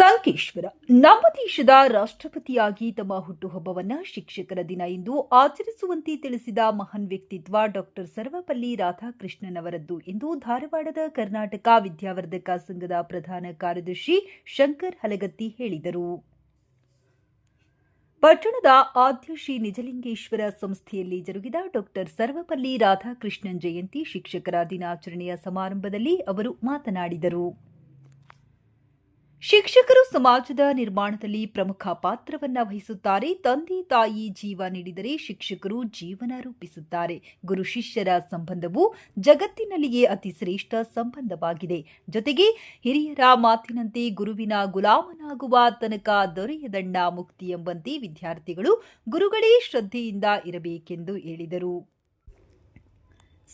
ನಮ್ಮ ದೇಶದ ರಾಷ್ಟ್ರಪತಿಯಾಗಿ ತಮ್ಮ ಹುಟ್ಟುಹಬ್ಬವನ್ನು ಶಿಕ್ಷಕರ ದಿನ ಎಂದು ಆಚರಿಸುವಂತೆ ತಿಳಿಸಿದ ಮಹಾನ್ ವ್ಯಕ್ತಿತ್ವ ಡಾಕ್ಟರ್ ಸರ್ವಪಲ್ಲಿ ರಾಧಾಕೃಷ್ಣನ್ ಅವರದ್ದು ಎಂದು ಧಾರವಾಡದ ಕರ್ನಾಟಕ ವಿದ್ಯಾವರ್ಧಕ ಸಂಘದ ಪ್ರಧಾನ ಕಾರ್ಯದರ್ಶಿ ಶಂಕರ್ ಹಲಗತ್ತಿ ಹೇಳಿದರು. ಪಟ್ಟಣದ ಆದ್ಯ ಶ್ರೀ ನಿಜಲಿಂಗೇಶ್ವರ ಸಂಸ್ಥೆಯಲ್ಲಿ ಜರುಗಿದ ಡಾಕ್ಟರ್ ಸರ್ವಪಲ್ಲಿ ರಾಧಾಕೃಷ್ಣನ್ ಜಯಂತಿ ಶಿಕ್ಷಕರ ದಿನಾಚರಣೆಯ ಸಮಾರಂಭದಲ್ಲಿ ಅವರು ಮಾತನಾಡಿದರು. ಶಿಕ್ಷಕರು ಸಮಾಜದ ನಿರ್ಮಾಣದಲ್ಲಿ ಪ್ರಮುಖ ಪಾತ್ರವನ್ನ ವಹಿಸುತ್ತಾರೆ. ತಂದೆ ತಾಯಿ ಜೀವ ನೀಡಿದರೆ ಶಿಕ್ಷಕರು ಜೀವನ ರೂಪಿಸುತ್ತಾರೆ. ಗುರು ಶಿಷ್ಯರ ಸಂಬಂಧವು ಜಗತ್ತಿನಲ್ಲಿಯೇ ಅತಿ ಶ್ರೇಷ್ಠ ಸಂಬಂಧವಾಗಿದೆ. ಜೊತೆಗೆ ಹಿರಿಯರ ಮಾತಿನಂತೆ ಗುರುವಿನ ಗುಲಾಮನಾಗುವ ತನಕ ದೊರೆಯದಣ್ಣ ಮುಕ್ತಿ ಎಂಬಂತೆ ವಿದ್ಯಾರ್ಥಿಗಳು ಗುರುಗಳೇ ಶ್ರದ್ಧೆಯಿಂದ ಇರಬೇಕೆಂದು ಹೇಳಿದರು.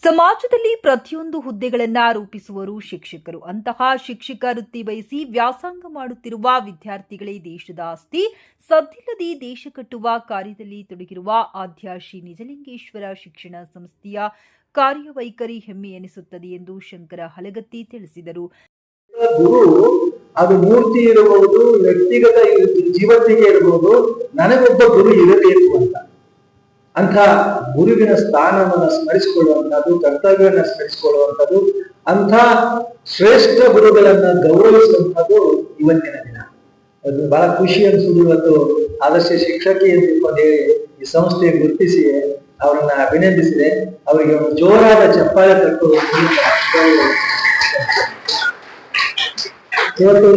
ಸಮಾಜದಲ್ಲಿ ಪ್ರತಿಯೊಂದು ಹುದ್ದೆಗಳನ್ನ ರೂಪಿಸುವರು ಶಿಕ್ಷಕರು. ಅಂತಹ ಶಿಕ್ಷಕ ವೃತ್ತಿ ಬಯಸಿ ವ್ಯಾಸಂಗ ಮಾಡುತ್ತಿರುವ ವಿದ್ಯಾರ್ಥಿಗಳೇ ದೇಶದ ಆಸ್ತಿ. ಸದ್ದಿಲ್ಲದೆ ದೇಶ ಕಟ್ಟುವ ಕಾರ್ಯದಲ್ಲಿ ತೊಡಗಿರುವ ಆದ್ಯ ಶ್ರೀ ನಿಜಲಿಂಗೇಶ್ವರ ಶಿಕ್ಷಣ ಸಂಸ್ಥೆಯ ಕಾರ್ಯವೈಖರಿ ಹೆಮ್ಮೆ ಎನಿಸುತ್ತದೆ ಎಂದು ಶಂಕರ ಹಲಗತ್ತಿ ತಿಳಿಸಿದರು. ಅದು ಮೂರ್ತಿ ಇರಬಹುದು, ವ್ಯಕ್ತಿಗತ ಇರ್- ಇರಬಹುದು, ನನಗೊಬ್ಬ ಗುರು ಇರಬೇಕು ಅಂತ. ಅಂತ ಗುರುವಿನ ಸ್ಥಾನವನ್ನು ಸ್ಮರಿಸಿಕೊಳ್ಳುವಂಥದ್ದು, ಕರ್ತವ್ಯವನ್ನು ಸ್ಮರಿಸಿಕೊಳ್ಳುವಂಥದ್ದು, ಅಂಥ ಶ್ರೇಷ್ಠ ಗುರುಗಳನ್ನ ಗೌರವಿಸುವಂಥದ್ದು ಇವತ್ತಿನ ದಿನ. ಅದು ಬಹಳ ಖುಷಿ ಅನ್ಸುದು ಇವತ್ತು ಆದರ್ಶ ಶಿಕ್ಷಕಿ ಅಂತ ಹೇಳಿ ಈ ಸಂಸ್ಥೆ ಗುರುತಿಸಿ ಅವರನ್ನ ಅಭಿನಂದಿಸಿದೆ. ಅವರಿಗೆ ಒಂದು ಜೋರಾದ ಚಪ್ಪಾಳೆ ತಟ್ಟು ಇವತ್ತು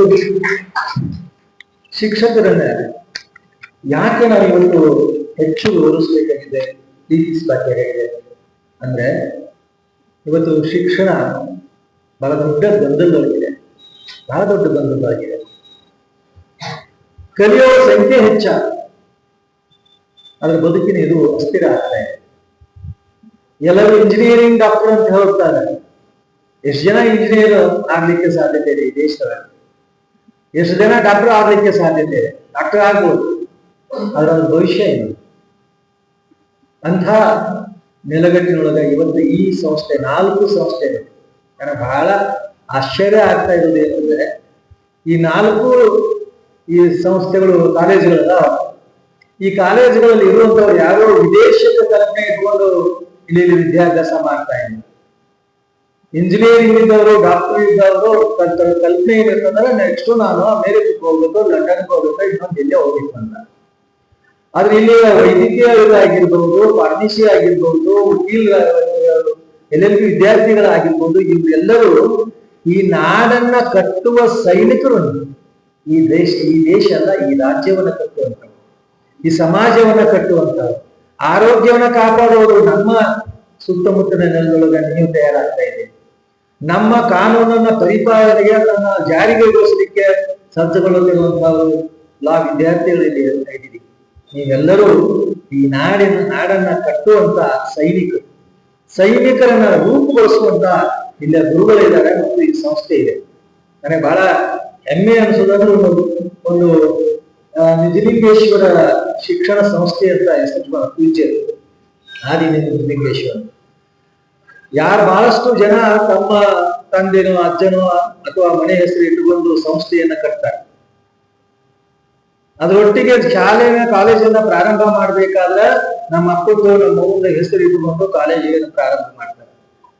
ಶಿಕ್ಷಕರನ್ನ ಯಾಕೆ ನಾವು ಇವತ್ತು ಹೆಚ್ಚು ಗೌರವಿಸಬೇಕಾಗಿದೆ ಪ್ರೀತಿಸಬೇಕಾಗಿದೆ ಅಂದ್ರೆ ಇವತ್ತು ಶಿಕ್ಷಣ ಬಹಳ ದೊಡ್ಡ ಗೊಂದಲದೊಳಗಿದೆ ಬಹಳ ದೊಡ್ಡ ಗೊಂದಲವಾಗಿದೆ. ಕಲಿಯೋ ಸಂಖ್ಯೆ ಹೆಚ್ಚ ಅದರ ಬದುಕಿನ ಇದು ಅಸ್ಥಿರ ಆಗ್ತಾ ಇದೆ. ಎಲ್ಲರೂ ಇಂಜಿನಿಯರಿಂಗ್ ಡಾಕ್ಟರ್ ಅಂತ ಹೇಳ್ತಾರೆ. ಎಷ್ಟು ಜನ ಇಂಜಿನಿಯರ್ ಆಗ್ಲಿಕ್ಕೆ ಸಾಧ್ಯತೆ ಇದೆ ಈ ದೇಶದಲ್ಲಿ? ಎಷ್ಟು ಜನ ಡಾಕ್ಟರ್ ಆಗ್ಲಿಕ್ಕೆ ಸಾಧ್ಯತೆ ಇದೆ? ಡಾಕ್ಟರ್ ಆಗ್ಬೋದು ಅದರ ಭವಿಷ್ಯ ಏನು? ಅಂಥ ನೆಲಗಟ್ಟಿನೊಳಗೆ ಇವತ್ತು ಈ ಸಂಸ್ಥೆ, ನಾಲ್ಕು ಸಂಸ್ಥೆಗಳು. ನನಗೆ ಬಹಳ ಆಶ್ಚರ್ಯ ಆಗ್ತಾ ಇರೋದು ಏನಂದ್ರೆ, ಈ ನಾಲ್ಕು ಈ ಸಂಸ್ಥೆಗಳು, ಕಾಲೇಜುಗಳಲ್ಲ, ಈ ಕಾಲೇಜುಗಳಲ್ಲಿ ಇರುವಂತವ್ರು ಯಾರೋ ವಿದೇಶದ ಕಲ್ಪನೆ ಇಟ್ಕೊಂಡು ಇಲ್ಲಿ ವಿದ್ಯಾಭ್ಯಾಸ ಮಾಡ್ತಾ ಇದ್ರು ಇಂಜಿನಿಯರಿಂಗ್ ಇದ್ದವರು, ಡಾಕ್ಟರ್ ಇದ್ದವರು ಕಲ್- ಕಲ್- ಕಲ್ಪನೆ ಏನಂತಂದ್ರೆ, ನೆಕ್ಸ್ಟ್ ನಾನು ಅಮೆರಿಕಕ್ಕೆ ಹೋಗ್ಬೇಕು, ಲಂಡನ್ಗೆ ಹೋಗ್ಬೇಕು, ಇನ್ನೊಂದು ಎಲ್ಲೇ ಹೋಗ್ಬೇಕು ಅಂತ. ಆದ್ರೆ ಇಲ್ಲಿ ವೈದ್ಯಕೀಯ ಆಗಿರ್ಬಹುದು ಫಾರ್ಮಸಿ ಆಗಿರ್ಬಹುದು ವಕೀಲ ಎಲ್ ಎಲ್ ಬಿ ವಿದ್ಯಾರ್ಥಿಗಳಾಗಿರ್ಬೋದು, ಇವರೆಲ್ಲರೂ ಈ ನಾಡನ್ನ ಕಟ್ಟುವ ಸೈನಿಕರು ಈ ದೇಶ ಈ ದೇಶ ಅಲ್ಲ, ಈ ರಾಜ್ಯವನ್ನ ಕಟ್ಟುವಂತ ಈ ಸಮಾಜವನ್ನ ಕಟ್ಟುವಂತ ಆರೋಗ್ಯವನ್ನ ಕಾಪಾಡುವುದು ನಮ್ಮ ಸುತ್ತಮುತ್ತಲಿನ ನೆಲದೊಳಗ ನೀವು ತಯಾರಾಗ್ತಾ ಇದೆ. ನಮ್ಮ ಕಾನೂನನ್ನ ಪರಿಪಾಲನೆಗೆ ಅದನ್ನ ಜಾರಿಗೆಗೊಳಿಸಲಿಕ್ಕೆ ಸಜ್ಜುಗೊಳ್ಳುತ್ತಿರುವಂತಹ ಲಾ ವಿದ್ಯಾರ್ಥಿಗಳಲ್ಲಿ ಹೇಳ್ತಾ ಇದ್ದೀರಿ. ನೀವೆಲ್ಲರೂ ಈ ನಾಡಿನ ನಾಡನ್ನ ಕಟ್ಟುವಂತ ಸೈನಿಕರು. ಸೈನಿಕರನ್ನ ರೂಪುಗೊಳಿಸುವಂತ ಇಲ್ಲ ಗುರುಗಳಿದ್ದಾರೆ ಮತ್ತು ಈ ಸಂಸ್ಥೆ ಇದೆ. ನನಗೆ ಬಹಳ ಹೆಮ್ಮೆ ಅನಿಸೋದಂದ್ರೆ ಒಂದು ಒಂದು ನಿಜಲಿಂಗೇಶ್ವರ ಶಿಕ್ಷಣ ಸಂಸ್ಥೆ ಅಂತ ಹೆಸರು ಪೂಜೆ ಆದಿ ನಿಜಲಿಂಗೇಶ್ವರ. ಯಾರು ಬಹಳಷ್ಟು ಜನ ತಮ್ಮ ತಂದೆನೋ, ಅಜ್ಜನೋ ಅಥವಾ ಮನೆ ಹೆಸರು ಇಟ್ಟುಕೊಂಡು ಸಂಸ್ಥೆಯನ್ನ ಕಟ್ತಾರೆ. ಅದರೊಟ್ಟಿಗೆ ಶಾಲೆನ ಕಾಲೇಜನ್ನ ಪ್ರಾರಂಭ ಮಾಡ್ಬೇಕಾದ್ರೆ ನಮ್ಮ ಅಪ್ಪದ್ದು ನಮ್ಮ ಮಗುವಿನ ಹೆಸರು ಇಟ್ಟುಕೊಂಡು ಕಾಲೇಜಿಗೆ ಪ್ರಾರಂಭ ಮಾಡ್ತಾರೆ.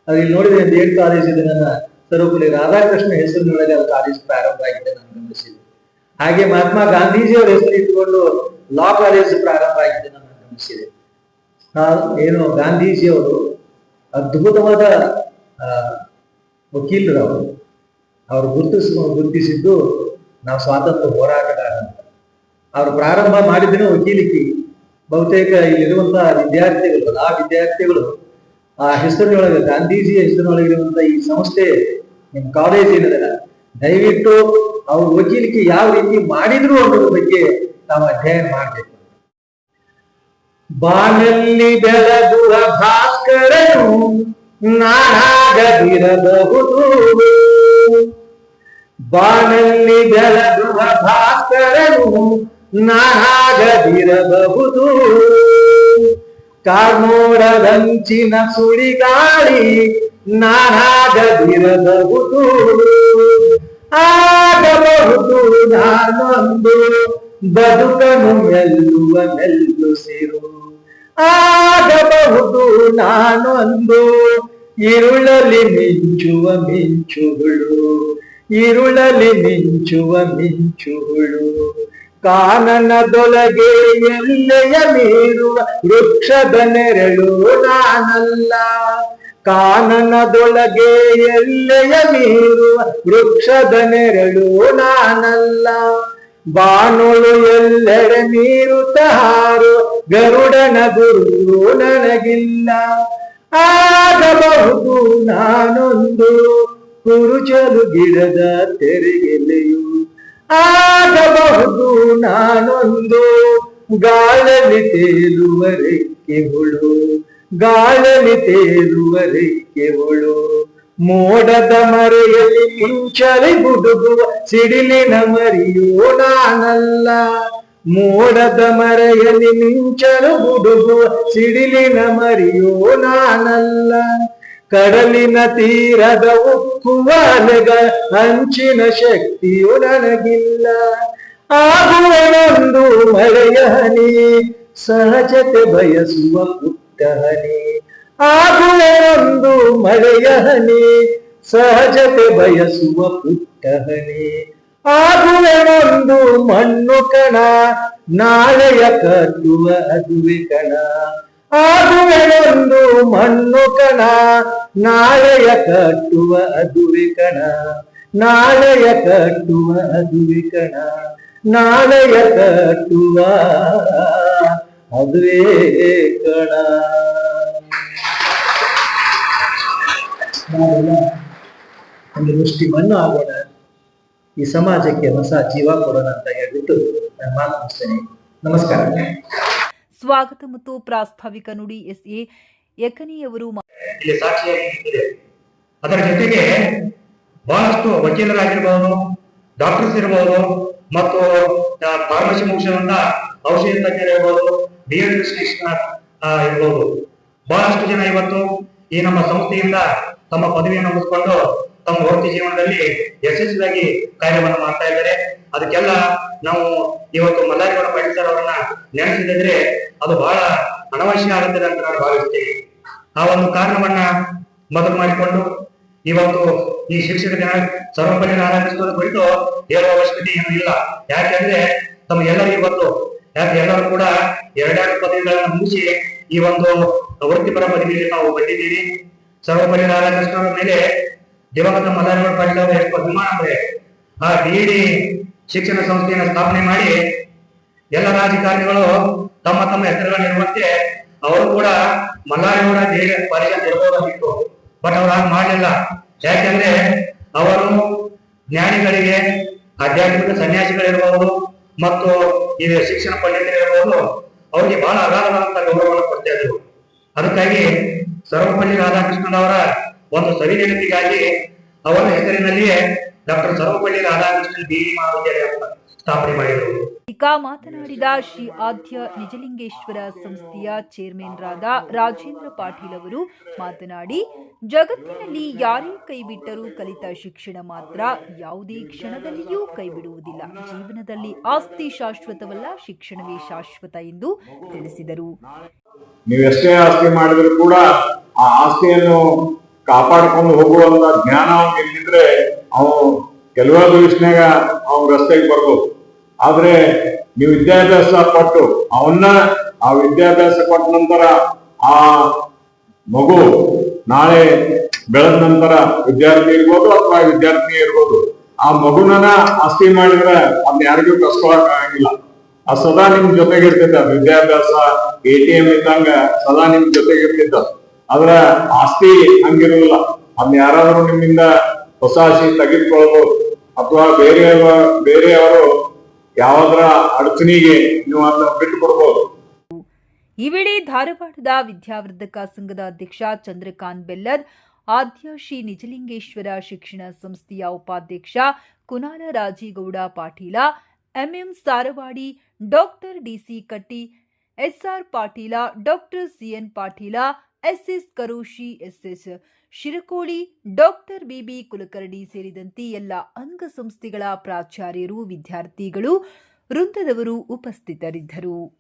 ಅಲ್ಲಿ ನೋಡಿದ್ರೆ ದೇಡ್ ಕಾಲೇಜ್ ಇದೆ ನನ್ನ ಸರ್ವಪಲ್ಲಿ ರಾಧಾಕೃಷ್ಣ ಹೆಸರಿನೊಳಗೆ ಅದು ಕಾಲೇಜ್ ಪ್ರಾರಂಭ ಆಗಿದೆ ನಾನು ಗಮನಿಸಿದೆ ಹಾಗೆ ಮಹಾತ್ಮ ಗಾಂಧೀಜಿ ಅವರ ಹೆಸರು ಇಟ್ಟುಕೊಂಡು ಲಾ ಕಾಲೇಜ್ ಪ್ರಾರಂಭ ಆಗಿದೆ ನಾನು ಗಮನಿಸಿದೆ. ಏನು ಗಾಂಧೀಜಿ ಅವರು ಅದ್ಭುತವಾದ ವಕೀಲರು ಅವರು. ಅವರು ಗುರುತಿಸ್ ಗುರುತಿಸಿದ್ದು ನಾವು ಸ್ವಾತಂತ್ರ್ಯ ಹೋರಾಟಗಾರ ಅವರು ಪ್ರಾರಂಭ ಮಾಡಿದ್ರೆ ವಕೀಲಿಕೆ. ಬಹುತೇಕ ಇಲ್ಲಿರುವಂತಹ ವಿದ್ಯಾರ್ಥಿಗಳು, ಆ ವಿದ್ಯಾರ್ಥಿಗಳು, ಆ ಹೆಸರಿನೊಳಗೆ ಗಾಂಧೀಜಿಯ ಹೆಸರಿನೊಳಗಿರುವಂತಹ ಈ ಸಂಸ್ಥೆ ನಿಮ್ಮ ಕಾಲೇಜ್ ಏನಿದೆ ದಯವಿಟ್ಟು ಅವ್ರ ವಕೀಲಿಕೆ ಯಾವ ರೀತಿ ಮಾಡಿದ್ರು ಅನ್ನೋದ್ರ ಬಗ್ಗೆ ನಾವು ಅಧ್ಯಯನ ಮಾಡಬೇಕು. ಬಾನಲ್ಲಿ ಬೆಳಗುವ ಭಾಸ್ಕರನು ನಾನಾಗದಿರಬಹುದು. ಬಾನಲ್ಲಿ ಬೆಳಗುವ ಭಾಸ್ಕರನು ನಾನಾಗದಿರಬಹುದು ಕಾರ್ಮೋಡದಂಚಿನ ಸುಳಿಗಾಳಿ ನಾನಾಗದಿರಬಹುದು. ಆಗಬಹುದು ನಾನೊಂದು, ಬದುಕನು ಮೆಲ್ಲುವ ಮೆಲ್ಲುಸಿರು ಆಗಬಹುದು ನಾನೊಂದು, ಇರುಳಲಿ ಮಿಂಚುವ ಮಿಂಚುಗಳು. ಇರುಳಲಿ ಮಿಂಚುವ ಮಿಂಚುಗಳು. ಕಾನನದೊಳಗೆ ಎಲ್ಲೆಯ ಮೀರುವ ವೃಕ್ಷದ ನೆರಳು ನಾನಲ್ಲ. ಕಾನನದೊಳಗೆ ಎಲ್ಲೆಯ ಮೀರುವ ವೃಕ್ಷದ ನೆರಳು ನಾನಲ್ಲ. ಬಾನುಳು ಎಲ್ಲೆಡೆ ಮೀರು ಹಾರು ಗರುಡನ ಗುರು ನನಗಿಲ್ಲ. ಆಗಬಹುದು ನಾನೊಂದು ಕುರುಚಲು ಗಿಡದ ತೆರೆಗೆಲೆಯು ಆಗಬಹುದು ನಾನೊಂದು ಗಾಳಲಿ ತೇಲುವ ರೆಕ್ಕೆ ಹುಳು ಗಾಳಲಿ ತೇಲುವ ರೆಕ್ಕೆ ಹುಳು ಮೋಡದ ಮರೆಯಲ್ಲಿ ಮಿಂಚಲಿ ಗುಡುಗುವ ಸಿಡಿಲಿನ ಮರಿಯೋ ನಾನಲ್ಲ. ಮೋಡದ ಮರೆಯಲ್ಲಿ ಮಿಂಚಲು ಗುಡುಗುವ ಸಿಡಿಲಿನ ಮರಿಯೋ ನಾನಲ್ಲ. ಕಡಲಿನ ತೀರದ ಉಕ್ಕುವ ಅಲೆಗಳ ಅಂಚಿನ ಶಕ್ತಿಯು ನನಗಿಲ್ಲ. ಆಗುವನೊಂದು ಮಳೆಯ ಹನಿ, ಸಹಜತೆ ಬಯಸುವ ಪುಟ್ಟ ಹನಿ. ಆಗುವನೊಂದು ಮಳೆಯ ಹನಿ, ಸಹಜತೆ ಬಯಸುವ ಪುಟ್ಟ ಹನಿ. ಆಗುವನೊಂದು ಮಣ್ಣು ಕಣ, ನಾಳೆಯ ಕಟ್ಟುವ ಅದುವೆ ಕಣ. ಆಗುವೆನೊಂದು ಮಣ್ಣು ಕಣ. ನಾಳೆಯ ಕಟ್ಟುವ ಅದುವೆ ಕಣ. ನಾಳೆಯ ಕಟ್ಟುವ ಅದುವೆ ಕಣ. ನಾಳೆಯ ಕಟ್ಟುವ ಅದುವೇ ಕಣ. ಒಂದು ಮುಷ್ಟಿ ಮಣ್ಣು ಆಗೋಣ. ಈ ಸಮಾಜಕ್ಕೆ ಹೊಸ ಜೀವ ಕೊಡೋಣ ಅಂತ ಹೇಳ್ಬಿಟ್ಟು ನಾನು ಮಾತು ಮುಗಿಸ್ತೇನೆ ನಮಸ್ಕಾರ. ಸ್ವಾಗತ ಮತ್ತು ಪ್ರಾಸ್ತಾವಿಕ ನುಡಿ ಯಕನಿಯವರು ಇಲ್ಲಿ ಸಾಕ್ಷಿಯಾಗಿ ನಿಂತಿದೆ. ಅದರ ಜೊತೆಗೆ ಬಹಳಷ್ಟು ವಕೀಲರಾಗಿರ್ಬೋದು ಡಾಕ್ಟರ್ಸ್ ಇರಬಹುದು ಮತ್ತು ಫಾರ್ಮಸಿ ಮುಗಿಸಿದಂತ ಔಷಧಿ ತಜ್ಞರು ಇರ್ಬೋದು ಎಡ್ ಇರ್ಬೋದು. ಬಹಳಷ್ಟು ಜನ ಇವತ್ತು ಈ ನಮ್ಮ ಸಂಸ್ಥೆಯಿಂದ ತಮ್ಮ ಪದವಿಯನ್ನು ಮುಗಿಸ್ಕೊಂಡು ತಮ್ಮ ವೃತ್ತಿ ಜೀವನದಲ್ಲಿ ಯಶಸ್ವಿಯಾಗಿ ಕಾರ್ಯವನ್ನು ಮಾಡ್ತಾ ಇದ್ದಾರೆ. ಅದಕ್ಕೆಲ್ಲ ನಾವು ಇವತ್ತು ಮಲ್ಲಾರಿಗೌಡ ಪಾಟೀಲ್ ಸರ್ ಅವರನ್ನ ನೆನೆಸಿದ್ರೆ ಅದು ಬಹಳ ಅನವಶ್ಯ ಆಗುತ್ತದೆ ಅಂತ ನಾನು ಭಾವಿಸ್ತೇನೆ ಆ ಒಂದು ಕಾರಣವನ್ನ ಮೊದಲು ಮಾಡಿಕೊಂಡು ಇವತ್ತು ಈ ಶಿಕ್ಷಕ ದಿನ ಸರ್ವಪಲ್ಲಿ ಆರಾಧಿಸುವುದರ ಕುರಿತು ಹೇಳುವ ಅವಶ್ಯಕತೆ ಏನು ಇಲ್ಲ. ಯಾಕೆಂದ್ರೆ ತಮ್ಮ ಎಲ್ಲರಿಗೂ ಗೊತ್ತು. ಯಾಕೆ ಎಲ್ಲರೂ ಕೂಡ ಎರಡೆರಡು ಪದವಿಗಳನ್ನು ಮುಗಿಸಿ ಈ ಒಂದು ವೃತ್ತಿಪರ ಪದವಿಯಲ್ಲಿ ನಾವು ಬಂದಿದ್ದೀವಿ ಸರ್ವಪಲ್ಲಿ ರಾಧಾಕೃಷ್ಣ ಮೇಲೆ ದಿವಂಗತ ಮಲ್ಲಾರಗೌಡ ಪಾಟೀಲ್ ಅವರು ಅಭಿಮಾನ ಅಂದ್ರೆ ಆ ಡಿ ಶಿಕ್ಷಣ ಸಂಸ್ಥೆಯನ್ನು ಸ್ಥಾಪನೆ ಮಾಡಿ ಎಲ್ಲ ರಾಜಕಾರಣಿಗಳು ತಮ್ಮ ತಮ್ಮ ಹೆಸರುಗಳನ್ನಿರುವಂತೆ ಅವರು ಕೂಡ ಮಲ್ಲಾರಿಗೌಡ ದೇಶ ಪರಿಷತ್ ಇರಬಹುದಾಗಿತ್ತು ಬಟ್ ಅವ್ರು ಹಾಗೆ ಮಾಡಲಿಲ್ಲ. ಯಾಕೆಂದ್ರೆ ಅವರು ಜ್ಞಾನಿಗಳಿಗೆ, ಆಧ್ಯಾತ್ಮಿಕ ಸನ್ಯಾಸಿಗಳಿರಬಹುದು ಮತ್ತು ಇದು ಶಿಕ್ಷಣ ಪಂಡಿತರಿರಬಹುದು ಅವರಿಗೆ ಬಹಳ ಅಗಾಧವಾದಂತಹ ಗೌರವವನ್ನು ಕೊಡ್ತಾ ಇದ್ರು ಅದಕ್ಕಾಗಿ ಸರ್ವಪಲ್ಲಿ ರಾಧಾಕೃಷ್ಣನವರ ಒಂದು ಸವಿ ನೆನಪಿಗಾಗಿ ಅವರ ಹೆಸರಿನಲ್ಲಿಯೇ ಡಾಕ್ಟರ್ ಸರ್ವಪಲ್ಲಿ ರಾಧಾಕೃಷ್ಣನ್ ಬಿವಿ ಮಹಾವಿದ್ಯಾಲಯ ಸ್ಥಾಪನೆ ಮಾಡಿದರು. ಬಳಿಕ ಮಾತನಾಡಿದ ಶ್ರೀ ಆದ್ಯ ನಿಜಲಿಂಗೇಶ್ವರ ಸಂಸ್ಥೆಯ ಚೇರ್ಮನ್ ರಾದ ರಾಜೇಂದ್ರ ಪಾಟೀಲ್ ಅವರು ಮಾತನಾಡಿ ಜಗತ್ತಿನಲ್ಲಿ ಯಾರೇ ಕೈಬಿಟ್ಟರೂ ಕಲಿತ ಶಿಕ್ಷಣ ಮಾತ್ರ ಯಾವುದೇ ಕ್ಷಣದಲ್ಲಿಯೂ ಕೈಬಿಡುವುದಿಲ್ಲ. ಜೀವನದಲ್ಲಿ ಆಸ್ತಿ ಶಾಶ್ವತವಲ್ಲ ಶಿಕ್ಷಣವೇ ಶಾಶ್ವತ ಎಂದು ತಿಳಿಸಿದರು. ನೀವೆಷ್ಟೇ ಎಷ್ಟೇ ಆಸ್ತಿ ಮಾಡಿದರೂ ಕೂಡ ಆ ಆಸ್ತಿಯನ್ನು ಕಾಪಾಡ್ಕೊಂಡು ಹೋಗುವಂತ ಜ್ಞಾನ ಅವ್ನಿಗೆ ಇಲ್ಲಿದ್ರೆ ಅವನು ಕೆಲವೇ ದಿವಸನಾಗ ಅವನ್ ರಸ್ತೆಗೆ ಬರ್ಬೋದು. ಆದ್ರೆ ನೀವು ವಿದ್ಯಾಭ್ಯಾಸ ಕೊಟ್ಟು ಅವನ್ನ ಆ ವಿದ್ಯಾಭ್ಯಾಸ ಕೊಟ್ಟ ನಂತರ ಆ ಮಗು ನಾಳೆ ಬೆಳೆದ ನಂತರ ವಿದ್ಯಾರ್ಥಿ ಇರ್ಬೋದು ಅಥವಾ ವಿದ್ಯಾರ್ಥಿ ಇರ್ಬೋದು, ಆ ಮಗುನ ಆಸ್ತಿ ಮಾಡಿದ್ರೆ ಅದ್ ಯಾರಿಗೂ ಕಷ್ಟವಾಗಿಲ್ಲ ಆ ಸದಾ ನಿಮ್ ಜೊತೆಗಿರ್ತಿದ್ದ. ವಿದ್ಯಾಭ್ಯಾಸ, ಎ ಟಿ ಎಂ ಇದ್ದಂಗ ಸದಾ ನಿಮ್ ಜೊತೆಗೆ ಇರ್ತಿದ್ದ ಆದ್ರ ಆಸ್ತಿ ಹಂಗಿರಲ್ಲ. ಅದ್ನ ಯಾರಾದ್ರೂ ನಿಮ್ಮಿಂದ ಹೊಸ ಆಸ್ತಿ ತೆಗೆದುಕೊಳ್ಬಹುದು ಅಥವಾ ಬೇರೆಯವ ಬೇರೆಯವರು ಯಾವ್ದ್ರ ಅಡಚಣಿಗೆ ನೀವು ಅದನ್ನ ಬಿಟ್ಟು ಕೊಡ್ಬೋದು ಈ ವೇಳೆ ಧಾರವಾಡದ ವಿದ್ಯಾವರ್ಧಕ ಸಂಘದ ಅಧ್ಯಕ್ಷ ಚಂದ್ರಕಾಂತ್ ಬೆಲ್ಲದ್, ಆದ್ಯ ಶ್ರೀ ನಿಜಲಿಂಗೇಶ್ವರ ಶಿಕ್ಷಣ ಸಂಸ್ಥೆಯ ಉಪಾಧ್ಯಕ್ಷ Kunala Rajigowda Patil, MM Saravadi doctor DC Katti, SR Patil, doctor CN Patil SS Karoshi SS Shirakoli doctor BB Kulkarni ಸೇರಿದಂತೆ ಎಲ್ಲ ಅಂಗಸಂಸ್ಥೆಗಳ ಪ್ರಾಚಾರ್ಯರು ವಿದ್ಯಾರ್ಥಿಗಳು ವೃಂದದವರು ಉಪಸ್ಥಿತರಿದ್ದರು.